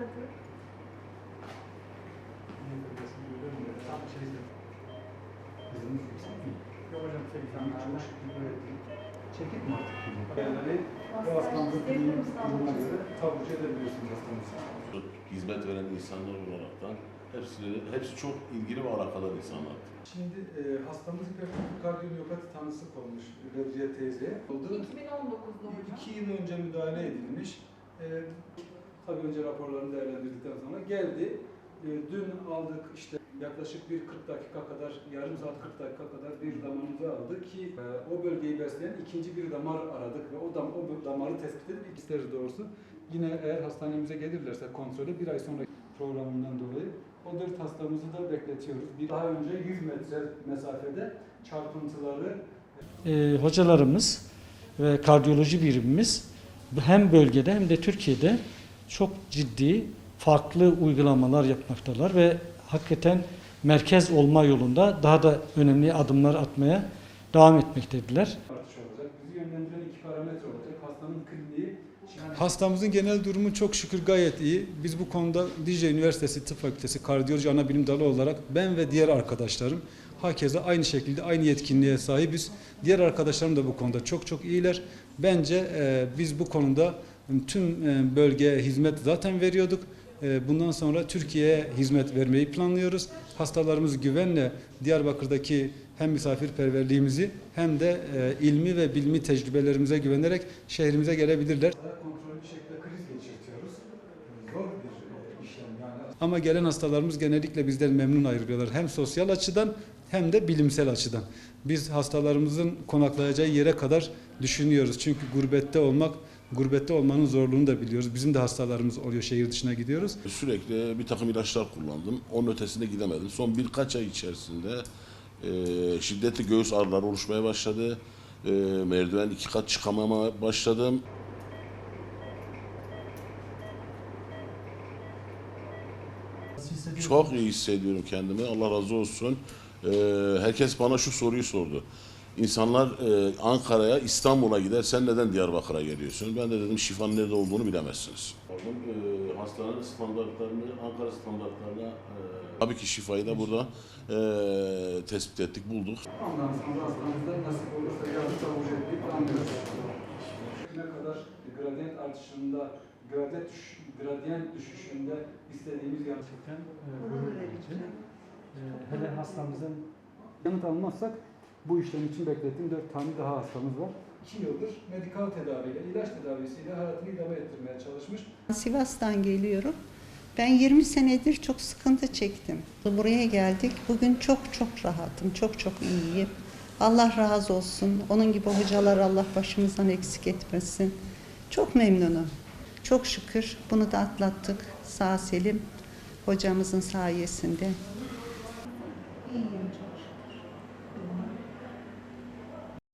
Tabii. Tam şeyde. Kızımız yüksek mi? Yok hocam Çok 80'lerde. şükür öğrettim. Çekip mi artık şimdi? Yani göre taburcu edebiliyorsunuz hastamızı. hizmet veren insanlar olaraktan hepsi, hepsi çok ilgili ve alakadar insanlar. Şimdi e, hastamız hipertropik kardiyomiyopati tanısı konmuş Bedriye teyzeye. Oldu. 2019'da hocam. İki yıl önce müdahale edilmiş. E, tabii önce raporlarını değerlendirdikten sonra geldi. E, dün aldık işte yaklaşık bir 40 dakika kadar, yarım saat 40 dakika kadar bir damarımızı aldı ki e, o bölgeyi besleyen ikinci bir damar aradık ve o, dam, o damarı tespit edip isteriz doğrusu. Yine eğer hastanemize gelirlerse kontrole bir ay sonra programından dolayı o dört hastamızı da bekletiyoruz. Bir daha önce 100 metre mesafede çarpıntıları e, hocalarımız ve kardiyoloji birimimiz hem bölgede hem de Türkiye'de çok ciddi farklı uygulamalar yapmaktalar ve hakikaten merkez olma yolunda daha da önemli adımlar atmaya devam kliniği. Hastamızın genel durumu çok şükür gayet iyi. Biz bu konuda Dicle Üniversitesi Tıp Fakültesi Kardiyoloji Anabilim Dalı olarak ben ve diğer arkadaşlarım hakeza aynı şekilde aynı yetkinliğe sahibiz. Diğer arkadaşlarım da bu konuda çok çok iyiler. Bence e, biz bu konuda tüm e, bölgeye hizmet zaten veriyorduk. E, bundan sonra Türkiye'ye hizmet vermeyi planlıyoruz. Hastalarımız güvenle Diyarbakır'daki hem misafirperverliğimizi hem de e, ilmi ve bilmi tecrübelerimize güvenerek şehrimize gelebilirler. Ama gelen hastalarımız genellikle bizden memnun ayrılıyorlar. Hem sosyal açıdan hem de bilimsel açıdan. Biz hastalarımızın konaklayacağı yere kadar düşünüyoruz. Çünkü gurbette olmak, gurbette olmanın zorluğunu da biliyoruz. Bizim de hastalarımız oluyor şehir dışına gidiyoruz. Sürekli bir takım ilaçlar kullandım. Onun ötesine gidemedim. Son birkaç ay içerisinde e, şiddetli göğüs ağrıları oluşmaya başladı. E, merdiven iki kat çıkamama başladım. Çok iyi hissediyorum kendimi. Allah razı olsun. E, herkes bana şu soruyu sordu. İnsanlar e, Ankara'ya, İstanbul'a gider. Sen neden Diyarbakır'a geliyorsun? Ben de dedim şifanın nerede olduğunu bilemezsiniz. E, hastanenin standartlarını, Ankara standartlarına e, tabii ki şifayı da burada e, tespit ettik, bulduk. Ondan sonra hastamızda nasip olursa yarın taburcu etmeyi planlıyoruz. Ne kadar gradient artışında, gradient, düş, gradient düşüşünde istediğimiz gerçekten e, gurur verici. E, hele hastamızın yanıt almazsak bu işlem için beklettiğim dört tane daha hastamız var. İki yıldır medikal tedaviyle, ilaç tedavisiyle hayatını idame ettirmeye çalışmış. Sivas'tan geliyorum. Ben 20 senedir çok sıkıntı çektim. Buraya geldik. Bugün çok çok rahatım. Çok çok iyiyim. Allah razı olsun. Onun gibi hocalar Allah başımızdan eksik etmesin. Çok memnunum. Çok şükür bunu da atlattık. Sağ selim hocamızın sayesinde.